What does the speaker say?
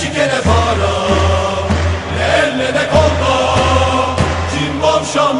şikene para Elle de kolda Cimbom şam